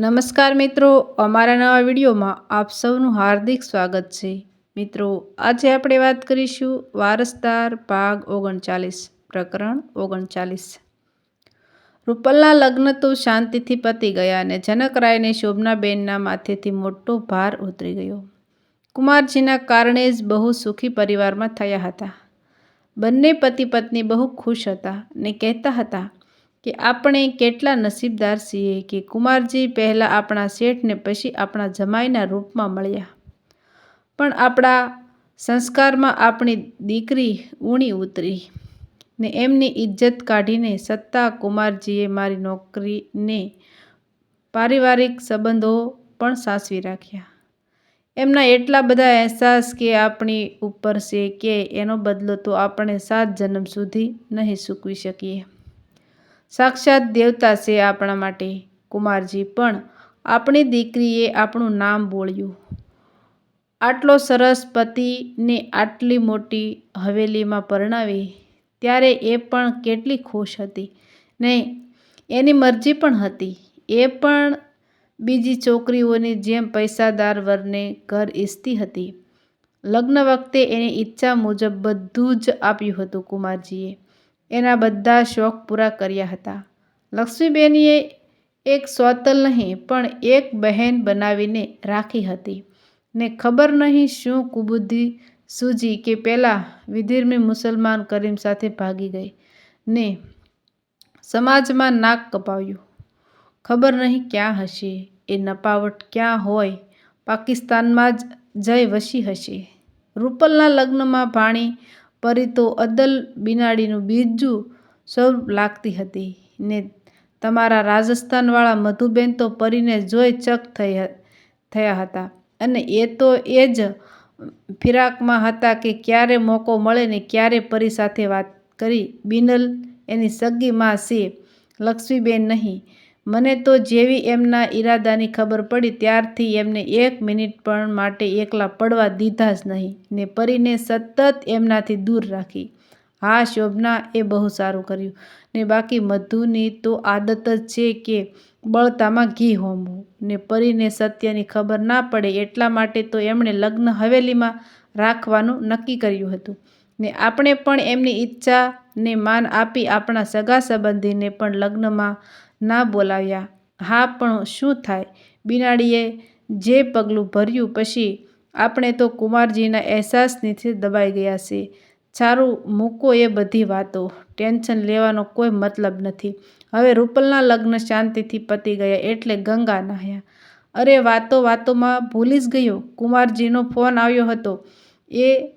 નમસ્કાર મિત્રો, અમારા નવા વિડીયોમાં આપ સૌનું હાર્દિક સ્વાગત છે. મિત્રો, આજે આપણે વાત કરીશું વારસદાર ભાગ ઓગણચાલીસ, પ્રકરણ ઓગણચાલીસ. રૂપલના લગ્ન તો શાંતિથી પતી ગયા અને જનકરાયને શોભનાબેનના માથેથી મોટો ભાર ઉતરી ગયો. કુમારજીના કારણે જ બહુ સુખી પરિવારમાં થયા હતા. બંને પતિ પત્ની બહુ ખુશ હતા ને કહેતા હતા કે આપણે કેટલા નસીબદાર છીએ કે કુમારજી પહેલાં આપણા શેઠને પછી આપણા જમાઈના રૂપમાં મળ્યા. પણ આપણા સંસ્કારમાં આપણી દીકરી ઊણી ઉતરી ને એમની ઇજ્જત કાઢીને સત્તા કુમારજીએ મારી નોકરીને પારિવારિક સંબંધો પણ સાચવી રાખ્યા. એમના એટલા બધા અહેસાસ કે આપણી ઉપર છે કે એનો બદલો તો આપણે સાત જન્મ સુધી નહીં સૂકવી શકીએ. સાક્ષાત દેવતા છે આપણા માટે. કુમારજી પણ આપણી દીકરીએ આપણું નામ બોળ્યું આટલો સરસ પતિને આટલી મોટી હવેલીમાં પરણાવી ત્યારે એ પણ કેટલી ખુશ હતી. ને એની મરજી પણ હતી. એ પણ બીજી છોકરીઓની જેમ પૈસાદાર વરને ઘર ઈચ્છતી હતી. લગ્ન વખતે એની ઈચ્છા મુજબ બધું જ આપ્યું હતું કુમારજીએ. એના બધા શોખ પૂરા કર્યા હતા. લક્ષ્મીબેનીએ એક સોતલ નહીં, પણ એક બહેન બનાવીને રાખી હતી. ને ખબર નહીં શું કુબુદ્ધિ સૂજી કે પહેલાં વિધિર્મી મુસલમાન કરીમ સાથે ભાગી ગઈ. ને સમાજમાં નાક કપાવ્યું. ખબર નહીં ક્યાં હશે, એ નપાવટ ક્યાં હોય, પાકિસ્તાનમાં જ જય વસી હશે. રૂપલના લગ્નમાં ભાણી પરી તો અદલ બિનાડીનું બીજું સ્વરૂપ લાગતી હતી. ને તમારા રાજસ્થાનવાળા મધુબેન તો પરીને જોઈ ચક થઈ થયા હતા. અને એ તો એ જ ફિરાકમાં હતા કે ક્યારે મોકો મળે ને ક્યારે પરી સાથે વાત કરી. બિનલ એની સગી માં છે, લક્ષ્મીબેન નહીં. મને તો જેવી એમના ઈરાદાની ખબર પડી ત્યારથી એમને એક મિનિટ પણ માટે એકલા પડવા દીધા જ નહીં, ને પરીને સતત એમનાથી દૂર રાખી. હા, શોભના, એ બહુ સારું કર્યું. ને બાકી મધુની તો આદત જ છે કે બળતામાં ઘી હોમવું. ને પરીને સત્યની ખબર ના પડે એટલા માટે તો એમણે લગ્ન હવેલીમાં રાખવાનું નક્કી કર્યું હતું. ને આપણે પણ એમની ઈચ્છાને માન આપી આપણા સગા સંબંધીને પણ લગ્નમાં ના બોલાવ્યા. હા, પણ શું થાય? બિનાડીએ જે પગલું ભર્યું પછી આપણે તો કુમારજીના અહેસાસનીથી દબાઈ ગયા છે સારું મૂકો એ બધી વાતો. ટેન્શન લેવાનો કોઈ મતલબ નથી. હવે રૂપલના લગ્ન શાંતિથી પતી ગયા એટલે ગંગા નાહ્યા. અરે, વાતો વાતોમાં ભૂલી જ ગયો. કુમારજીનો ફોન આવ્યો હતો. એ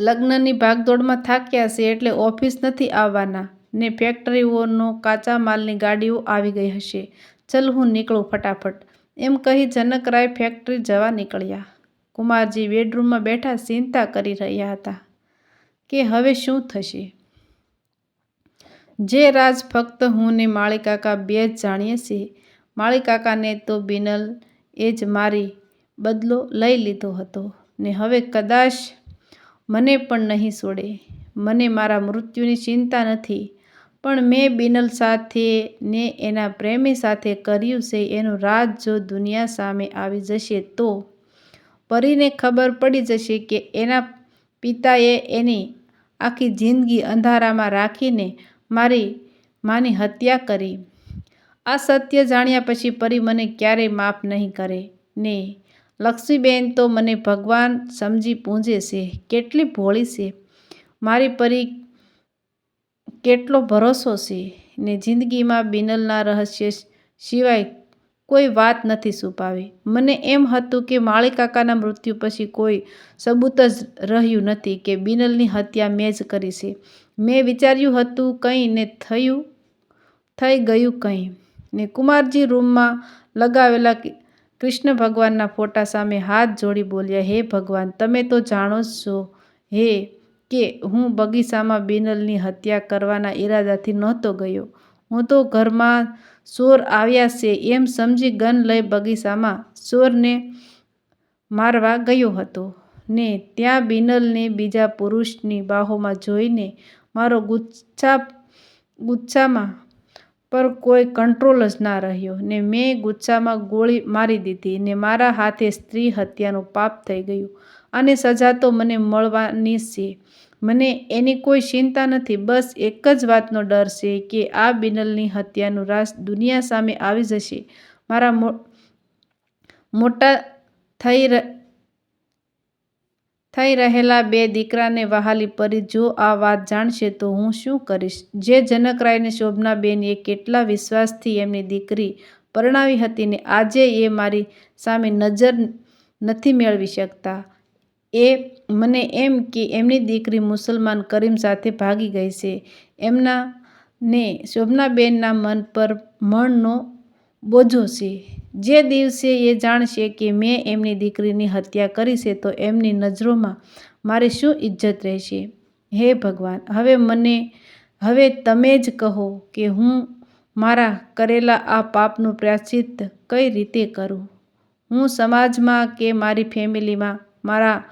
લગ્નની ભાગદોડમાં થાક્યા છે એટલે ઓફિસ નથી આવવાના. ને ફેક્ટરીઓનો કાચા માલની ગાડીઓ આવી ગઈ હશે. ચલ હું નીકળું ફટાફટ. એમ કહી જનકરાય ફેક્ટરી જવા નીકળ્યા. કુમારજી બેડરૂમમાં બેઠા ચિંતા કરી રહ્યા હતા કે હવે શું થશે. જે રાજ ફક્ત હું ને માળીકાકા બે જ જાણીએ છીએ. માળીકાકાને તો બિનલ એ જ મારી બદલો લઈ લીધો હતો ને હવે કદાચ મને પણ નહીં છોડે. મને મારા મૃત્યુની ચિંતા નથી. પણ મેં બિનલ સાથે ને એના પ્રેમી સાથે કર્યું છે, એનું રાજ જો દુનિયા સામે આવી જશે તો? પરીને ખબર પડી જશે કે એના પિતાએ એની આખી જિંદગી અંધારામાં રાખીને મારી માની હત્યા કરી. આ સત્ય જાણ્યા પછી પરી મને ક્યારેય માફ નહીં કરે. ને લક્ષ્મીબેન તો મને ભગવાન સમજી પૂંજે છે, કેટલી ભોળી છે. મારી પરી કેટલો ભરોસો છે ને જિંદગીમાં બિનલના રહસ્ય સિવાય કોઈ વાત નથી છુપાવી. મને એમ હતું કે માળીકાકાના મૃત્યુ પછી કોઈ સબૂત જ રહ્યું નથી કે બિનલની હત્યા મેં જ કરી છે. મેં વિચાર્યું હતું કંઈ ને થયું, થઈ ગયું કંઈ. ને કુમારજી રૂમમાં લગાવેલા કૃષ્ણ ભગવાનના ફોટા સામે હાથ જોડી બોલ્યા, હે ભગવાન, તમે તો જાણો જ છો, હે કે હું બગીચામાં બિનલની હત્યા કરવાના ઈરાદાથી નહોતો ગયો. હું તો ઘરમાં ચોર આવ્યા છે એમ સમજી ગન લઈ બગીચામાં ચોરને મારવા ગયો હતો. ને ત્યાં બિનલને બીજા પુરુષની બાહોમાં જોઈને મારો ગુચ્છા, ગુચ્છામાં પર કોઈ કંટ્રોલ જ ના રહ્યો. ને મેં ગુચ્છામાં ગોળી મારી દીધી ને મારા હાથે સ્ત્રી હત્યાનું પાપ થઈ ગયું. અને સજા તો મને મળવાની છે. મને એની કોઈ ચિંતા નથી, બસ એક જ વાતનો ડર છે કે આ બિનલની હત્યાનું રાસ દુનિયા સામે આવી જશે. મારા મોટા થઈ થઈ રહેલા બે દીકરાને વહાલી પરી જો આ વાત જાણશે તો હું શું કરીશ? જે જનકરાયને શોભનાબેનએ કેટલા વિશ્વાસથી એમની દીકરી પરણાવી હતી ને આજે એ મારી સામે નજર નથી મેળવી શકતા. એ મને એમ કે એમની દીકરી મુસલમાન કરીમ સાથે ભાગી ગઈ છે. એમના ને શોભનાબેનના મન પર મણનો બોજો છે. જે દિવસે એ જાણશે કે મેં એમની દીકરીની હત્યા કરી છે, તો એમની નજરોમાં મારી શું ઇજ્જત રહેશે? હે ભગવાન, હવે મને, હવે તમે જ કહો કે હું મારા કરેલા આ પાપનું પ્રાચિત કઈ રીતે કરું? હું સમાજમાં કે મારી ફેમિલીમાં મારા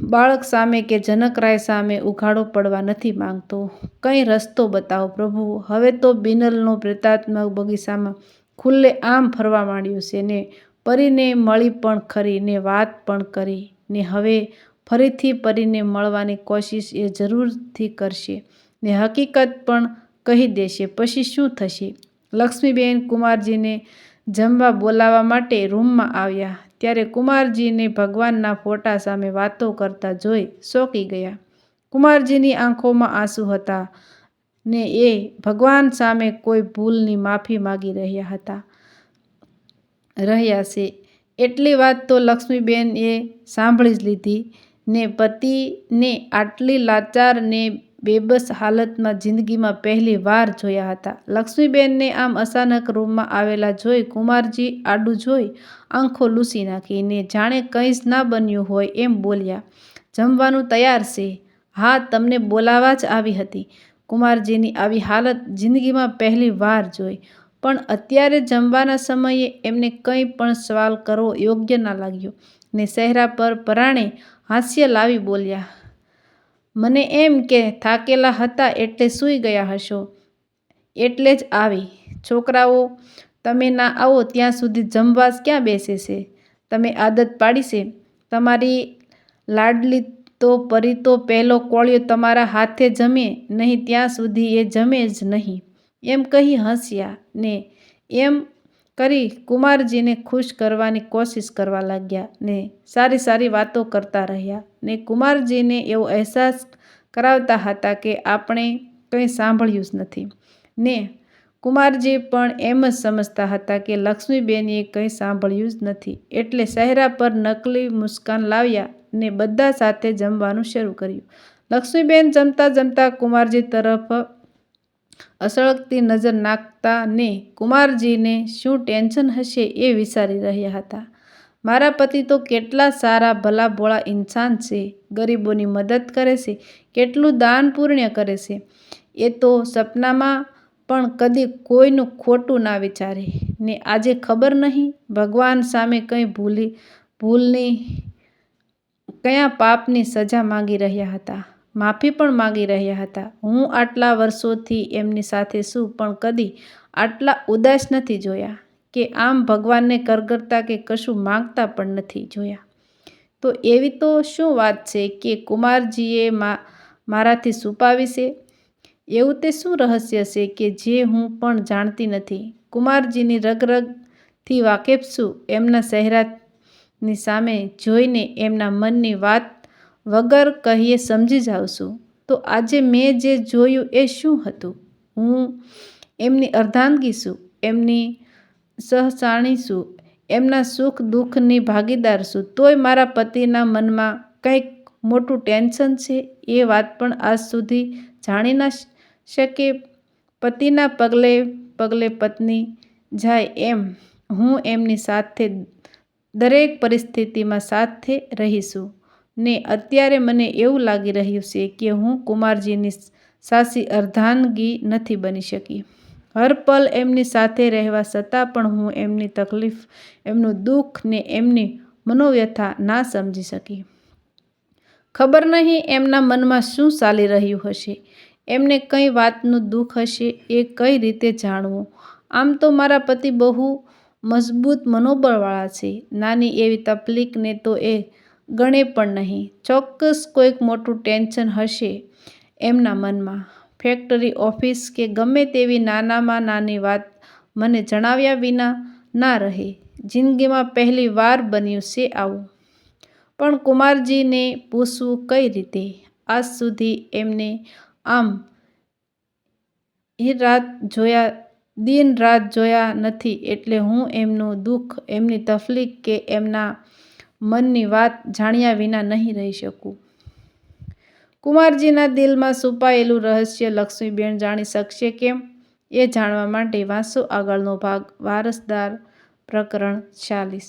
બાળક સામે કે જનકરાય સામે ઉઘાડો પડવા નથી માંગતો. કંઈ રસ્તો બતાવો પ્રભુ. હવે તો બિનલનો પ્રેતાત્મક બગીચામાં ખુલ્લે આમ ફરવા માંડ્યું છે ને. પરીને મળી પણ ખરી ને વાત પણ કરી ને હવે ફરીથી પરીને મળવાની કોશિશ એ જરૂરથી કરશે ને હકીકત પણ કહી દેશે. પછી શું થશે? લક્ષ્મીબેન કુમારજીને જમવા બોલાવવા માટે રૂમમાં આવ્યા. ત્યારે કુમારજીને ભગવાનના ફોટા સામે વાતો કરતા જોઈ ચોંકી ગયા. કુમારજીની આંખોમાં આંસુ હતા ને એ ભગવાન સામે કોઈ ભૂલની માફી માગી રહ્યા હતા. રહ્યા છે. એટલી વાત તો લક્ષ્મીબેન એ સાંભળી જ લીધી ને પતિને આટલી લાચાર ને બેબસ હાલતમાં જિંદગીમાં પહેલી વાર જોયા હતા. લક્ષ્મીબેનને આમ અચાનક રૂમમાં આવેલા જોઈ કુમારજી આડું જોઈ આંખો લૂસી નાખી ને જાણે કંઈ જ ના બન્યું હોય એમ બોલ્યા, જમવાનું તૈયાર છે. હા, તમને બોલાવા જ આવી હતી. કુમારજીની આવી હાલત જિંદગીમાં પહેલી વાર જોઈ, પણ અત્યારે જમવાના સમયે એમને કંઈ પણ સવાલ કરવો યોગ્ય ના લાગ્યો ને ચહેરા પર પરાણે હાસ્ય લાવી બોલ્યા મને એમ કે થાકેલા હતા એટલે સૂઈ ગયા હશો. એટલે જ આવી. છોકરાઓ, તમે ના આવો ત્યાં સુધી જમવા ક્યાં બેસે છે? તમે આદત પાડી છે. તમારી લાડલી તો પરી તો પહેલો કોળિયો તમારા હાથે જમે, નહીં ત્યાં સુધી એ જમે જ નહીં. એમ કહી હસ્યા ને એમ કરી કુમારજીને ખુશ કરવાની કોશિશ કરવા લાગ્યા ને સારી સારી વાતો કરતા રહ્યા. ને કુમારજીને એવો અહેસાસ કરાવતા હતા કે આપણે કંઈ સાંભળ્યું જ નથી. ને કુમારજી પણ એમ જ સમજતા હતા કે લક્ષ્મીબેનએ કંઈ સાંભળ્યું જ નથી. એટલે ચહેરા પર નકલી મુસ્કાન લાવ્યા ને બધા સાથે જમવાનું શરૂ કર્યું. લક્ષ્મીબેન જમતા જમતા કુમારજી તરફ અસળગતી નજર નાખતા ને કુમારજીને શું ટેન્શન હશે એ વિચારી રહ્યા હતા. મારા પતિ તો કેટલા સારા, ભલા, ભોળા ઇન્સાન છે. ગરીબોની મદદ કરે છે, કેટલું દાન પુણ્ય કરે છે. એ તો સપનામાં પણ કદી કોઈનું ખોટું ના વિચારે. ને આજે ખબર નહીં, ભગવાન સામે કંઈ ભૂલી, ભૂલની કયા પાપની સજા માંગી રહ્યા હતા. માફી પણ માગી રહ્યા હતા. હું આટલા વર્ષોથી એમની સાથે છું, પણ કદી આટલા ઉદાસ નથી જોયા. કે આમ ભગવાનને કરગરતા કે કશું માંગતા પણ નથી જોયા. તો એવી તો શું વાત છે કે કુમારજીએ મારાથી છુપાવી છે? એવું તે શું રહસ્ય છે કે જે હું પણ જાણતી નથી? કુમારજીની રગરગથી વાકેફ છું એમના ચહેરાની સામે જોઈને એમના મનની વાત વગર કહીએ સમજી જાઉં છું. તો આજે મેં જે જોયું એ શું હતું? હું એમની અર્ધાંગી છું, એમની સહચાણી છું એમના સુખ દુઃખની ભાગીદાર છું. તોય મારા પતિના મનમાં કંઈક મોટું ટેન્શન છે? એ વાત પણ આજ સુધી જાણી ના શકે. પતિના પગલે પગલે પત્ની જાય એમ હું એમની સાથે દરેક પરિસ્થિતિમાં સાથે રહીશું. ને અત્યારે મને એવું લાગી રહ્યું છે કે હું કુમારજીની સાસી અર્ધાંગી નથી બની શકી. હર પલ એમની સાથે રહેવા છતાં પણ હું એમની તકલીફ, એમનું દુઃખ ને એમની મનોવ્યથા ના સમજી શકી. ખબર નહીં એમના મનમાં શું ચાલી રહ્યું હશે, એમને કઈ વાતનું દુઃખ હશે એ કઈ રીતે જાણવું. આમ તો મારા પતિ બહુ મજબૂત મનોબળવાળા છે, નાની એવી તકલીફને તો એ ગણે પણ નહીં. ચોક્કસ કોઈક મોટું ટેન્શન હશે એમના મનમાં. ફેક્ટરી ઓફિસ કે ગમે તેવી નાનામાં નાની વાત મને જણાવ્યા વિના ના રહે. જિંદગીમાં પહેલી વાર બન્યું છે આવું. પણ કુમારજીને પૂછવું કઈ રીતે? આજ સુધી એમને આમ એ રાત જોયા, દિન રાત જોયા નથી એટલે હું એમનું દુઃખ, એમની તકલીફ કે એમના મનની વાત જાણ્યા વિના નહીં રહી શકું. કુમારજીના દિલમાં છુપાયેલું રહસ્ય લક્ષ્મીબેન જાણી શકશે કેમ? એ જાણવા માટે વાંસો આગળનો ભાગ, વારસદાર પ્રકરણ ચાલીસ.